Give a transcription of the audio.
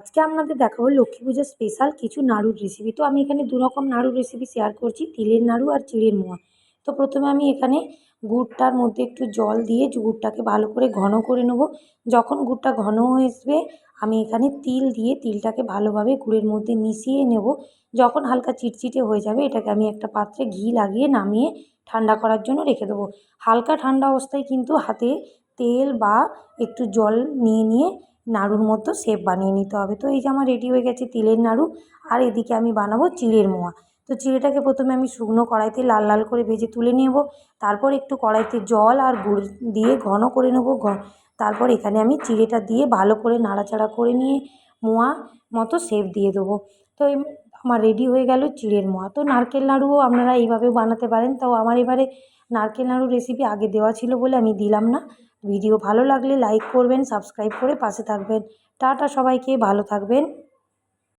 আজকে আপনাদের দেখাবো লক্ষ্মী পুজোর স্পেশাল কিছু নাড়ুর রেসিপি তো আমি এখানে দু রকম নাড়ুর রেসিপি শেয়ার করছি, তিলের নাড়ু আর চিড়ের মোয়া। তো প্রথমে আমি এখানে গুড়টার মধ্যে একটু জল দিয়ে গুড়টাকে ভালো করে ঘন করে নেব। যখন গুড়টা ঘন হয়ে আসবে আমি এখানে তিল দিয়ে তিলটাকে ভালোভাবে গুড়ের মধ্যে মিশিয়ে নেব। যখন হালকা চিটচিটে হয়ে যাবে, এটাকে আমি একটা পাত্রে ঘি লাগিয়ে নামিয়ে ঠান্ডা করার জন্য রেখে দেবো। হালকা ঠান্ডা অবস্থায় কিন্তু হাতে তেল বা একটু জল নিয়ে নিয়ে নাড়ুর মতো শেপ বানিয়ে নিতে হবে। তো এই যে আমার রেডি হয়ে গেছে তিলের নাড়ু, আর এদিকে আমি বানাবো চিলের মোয়া। তো চিলেটাকে প্রথমে আমি শুকনো কড়াইতে লাল লাল করে ভেজে তুলে নেব। তারপর একটু কড়াইতে জল আর গুড় দিয়ে ঘন করে নেব। তারপর এখানে আমি চিলেটা দিয়ে ভালো করে নাড়াচাড়া করে নিয়ে মোয়া মতো শেপ দিয়ে দেবো। তো আমার রেডি হয়ে গেল চিড়ের মোয়া তো নারকেল নাড়ুও আপনারা এইভাবেও বানাতে পারেন। তো আমার এবারে নারকেল নাড়ু রেসিপি আগে দেওয়া ছিল বলে আমি দিলাম না। ভিডিও ভালো লাগলে লাইক করবেন সাবস্ক্রাইব করে পাশে থাকবেন। টাটা সবাইকে, ভালো থাকবেন।